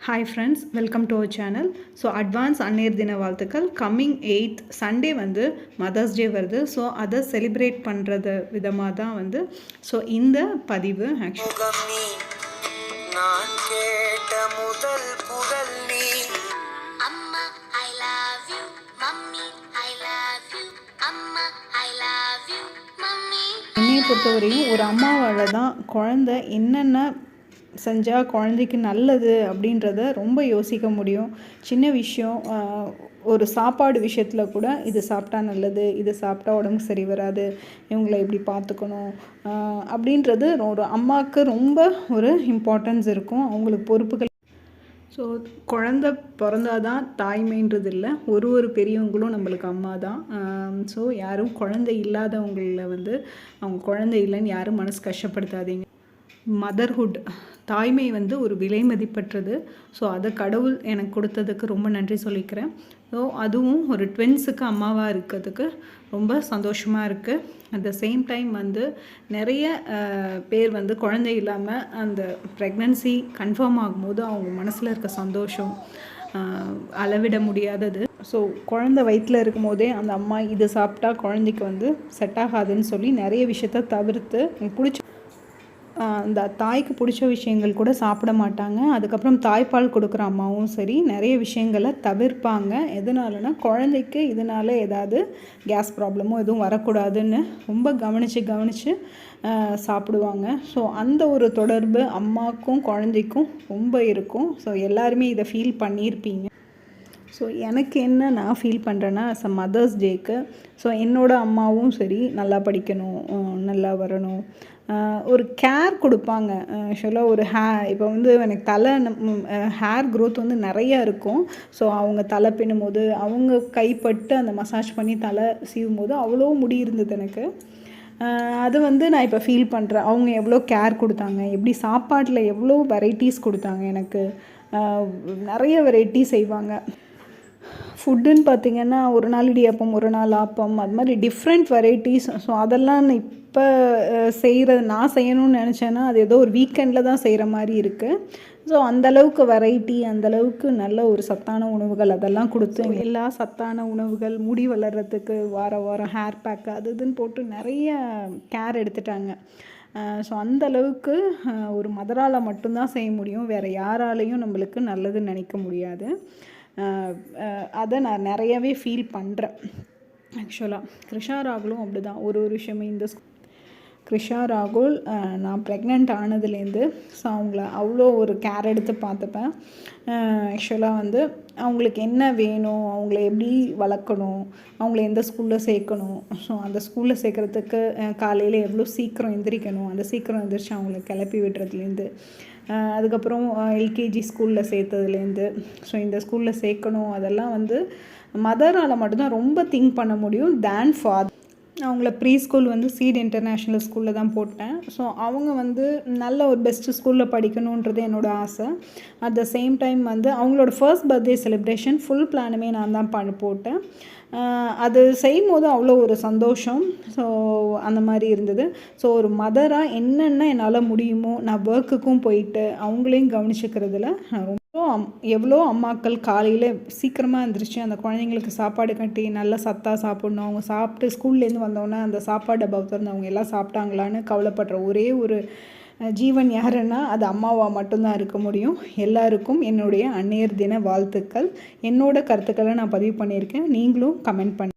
Hi friends welcome to our channel so advance அன்னையர் தின வாழ்த்துக்கள் கம்மிங் எயித் சண்டே வந்து மதர்ஸ் டே வருது. ஸோ அதை செலிப்ரேட் பண்ணுறது விதமாக தான் வந்து ஸோ இந்த பதிவு ஆக்சுவலி நான் கேட்ட முதல் நீ. அம்மா I love you mummy I love you அம்மா ஐ லவ் யூ மம்மி என்னையை பொறுத்தவரையும் ஒரு அம்மாவால் தான் குழந்த என்னென்ன செஞ்சால் குழந்தைக்கு நல்லது அப்படின்றத ரொம்ப யோசிக்க முடியும். சின்ன விஷயம் ஒரு சாப்பாடு விஷயத்தில் கூட இது சாப்பிட்டா நல்லது இது சாப்பிட்டா உடம்புக்கு சரி வராது இவங்கள எப்படி பார்த்துக்கணும் அப்படின்றது ஒரு அம்மாவுக்கு ரொம்ப ஒரு இம்பார்ட்டன்ஸ் இருக்கும். அவங்களுக்கு பொறுப்புகள் ஸோ குழந்த பிறந்தாதான் தாய்மைன்றது இல்லை. ஒரு ஒரு பெரியவங்களும் நம்மளுக்கு அம்மா தான். ஸோ யாரும் குழந்தை இல்லாதவங்களில் வந்து அவங்க குழந்தை இல்லைன்னு யாரும் மனசு கஷ்டப்படுத்தாதீங்க. மதர்ஹுட் தாய்மை வந்து ஒரு விலை மதிப்பற்றது. ஸோ அதை கடவுள் எனக்கு கொடுத்ததுக்கு ரொம்ப நன்றி சொல்லிக்கிறேன். ஸோ அதுவும் ஒரு ட்வின்ஸுக்கு அம்மாவாக இருக்கிறதுக்கு ரொம்ப சந்தோஷமாக இருக்குது அட் த சேம் டைம் வந்து நிறைய பேர் வந்து குழந்தை இல்லாமல் அந்த ப்ரெக்னன்சி கன்ஃபார்ம் ஆகும்போது அவங்க மனசில் இருக்க சந்தோஷம் அளவிட முடியாதது. ஸோ குழந்த வயிற்றில் இருக்கும் போதே அந்த அம்மா இது சாப்பிட்டா குழந்தைக்கு வந்து செட் ஆகாதுன்னு சொல்லி நிறைய விஷயத்த தவிர்த்து எனக்கு பிடிச்ச இந்த அந்த தாய்க்கு பிடிச்ச விஷயங்கள் கூட சாப்பிட மாட்டாங்க. அதுக்கப்புறம் தாய்ப்பால் கொடுக்குற அம்மாவும் சரி நிறைய விஷயங்களை தவிர்ப்பாங்க. எதனாலனா குழந்தைக்கு இதனால ஏதாவது கேஸ் ப்ராப்ளமோ எதுவும் வரக்கூடாதுன்னு ரொம்ப கவனித்து கவனித்து சாப்பிடுவாங்க. ஸோ அந்த ஒரு தொடர்பு அம்மாக்கும் குழந்தைக்கும் ரொம்ப இருக்கும். ஸோ எல்லாருமே இதை ஃபீல் பண்ணியிருப்பீங்க. ஸோ எனக்கு என்ன நான் ஃபீல் பண்ணுறேன்னா அஸ் அ மதர்ஸ் டேக்கு ஸோ என்னோட அம்மாவும் சரி நல்லா படிக்கணும் நல்லா வரணும். ஒரு கேர் கொடுப்பாங்க. ஆக்சுவலாக ஒரு ஹே இப்போ வந்து எனக்கு தலை ஹேர் க்ரோத் வந்து நிறையா இருக்கும். ஸோ அவங்க தலை பின்னும் போது அவங்க கைப்பட்டு அந்த மசாஜ் பண்ணி தலை சீவும் போது அவ்வளோ முடி இருந்தது எனக்கு. அது வந்து நான் இப்போ ஃபீல் பண்ணுறேன் அவங்க எவ்வளோ கேர் கொடுத்தாங்க எப்படி சாப்பாட்டில் எவ்வளோ வெரைட்டிஸ் கொடுத்தாங்க எனக்கு. நிறைய வெரைட்டி செய்வாங்க. ஃபுட்டுன்னு பார்த்தீங்கன்னா ஒரு நாள் இடியாப்பம் ஒரு நாள் ஆப்பம் அது மாதிரி டிஃப்ரெண்ட் வெரைட்டிஸ் ஸோ அதெல்லாம் இப்போ செய்கிறது நான் செய்யணும்னு நினச்சேன்னா அது ஏதோ ஒரு வீக்கெண்டில் தான் செய்கிற மாதிரி இருக்குது ஸோ அந்தளவுக்கு வெரைட்டி அந்தளவுக்கு நல்ல ஒரு சத்தான உணவுகள் அதெல்லாம் கொடுத்து எல்லா சத்தான உணவுகள் முடி வளர்கிறதுக்கு வார வாரம் ஹேர் பேக் அது இதுன்னு போட்டு நிறைய கேர் எடுத்துட்டாங்க. ஸோ அந்த அளவுக்கு ஒரு மதரால் மட்டும்தான் செய்ய முடியும். வேறு யாராலையும் நம்மளுக்கு நல்லதுன்னு நினைக்க முடியாது. அதை நான் நிறையவே ஃபீல் பண்ணுறேன் ஆக்சுவலாக கிருஷா ராகுலும் அப்படி தான் ஒரு ஒரு விஷயமே இந்த கிருஷா ராகுல் நான் ப்ரெக்னென்ட் ஆனதுலேருந்து ஸோ அவங்கள அவ்வளோ ஒரு கேர் எடுத்து பார்த்துப்பேன். ஆக்சுவலாக வந்து அவங்களுக்கு என்ன வேணும் அவங்கள எப்படி வளர்க்கணும் அவங்கள எந்த ஸ்கூலில் சேர்க்கணும். ஸோ அந்த ஸ்கூலில் சேர்க்குறதுக்கு காலையில் எவ்வளோ சீக்கிரம் எந்திரிக்கணும் அந்த சீக்கிரம் எந்திரிச்சு அவங்கள கிளப்பி விடுறதுலேருந்து. அதுக்கப்புறம் எல்கேஜி ஸ்கூலில் சேர்த்ததுலேருந்து ஸோ இந்த ஸ்கூலில் சேர்க்கணும் அதெல்லாம் வந்து மதரால் மட்டும்தான் ரொம்ப திங்க் பண்ண முடியும் தேன் ஃபாதர் அவங்கள ப்ரீ ஸ்கூல் வந்து சீட் இன்டர்நேஷ்னல் ஸ்கூலில் தான் போட்டேன். ஸோ அவங்க வந்து நல்ல ஒரு பெஸ்ட்டு ஸ்கூலில் படிக்கணுன்றது என்னோட ஆசை. அட் த சேம் டைம் வந்து அவங்களோட ஃபர்ஸ்ட் பர்த்டே செலிப்ரேஷன் ஃபுல் பிளானுமே நான் தான் பண்ண போட்டேன். அது செய்யும் போது அவ்வளோ ஒரு சந்தோஷம். ஸோ அந்த மாதிரி இருந்தது. ஸோ ஒரு மதராக என்னென்ன என்னால் முடியுமோ நான் ஒர்க்குக்கும் போயிட்டு அவங்களையும் கவனிச்சுக்கிறதுல நான் ரொம்ப அம் எவ்வளோ அம்மாக்கள் காலையில் சீக்கிரமாக எழுந்திரிச்சு அந்த குழந்தைங்களுக்கு சாப்பாடு கட்டி நல்லா சத்தாக சாப்பிடணும். அவங்க சாப்பிட்டு ஸ்கூல்லேருந்து வந்தோடனே அந்த சாப்பாடு டப்பாவை திறந்து அவங்க எல்லாம் சாப்பிட்டாங்களான்னு கவலைப்படுற ஒரே ஒரு ஜீவன் யாருன்னா அது அம்மாவாக மட்டும்தான் இருக்க முடியும். எல்லாருக்கும் என்னுடைய அன்னையர் தின வாழ்த்துக்கள். என்னோட கருத்துக்களை நான் பதிவு பண்ணியிருக்கேன். நீங்களும் கமெண்ட் பண்ணி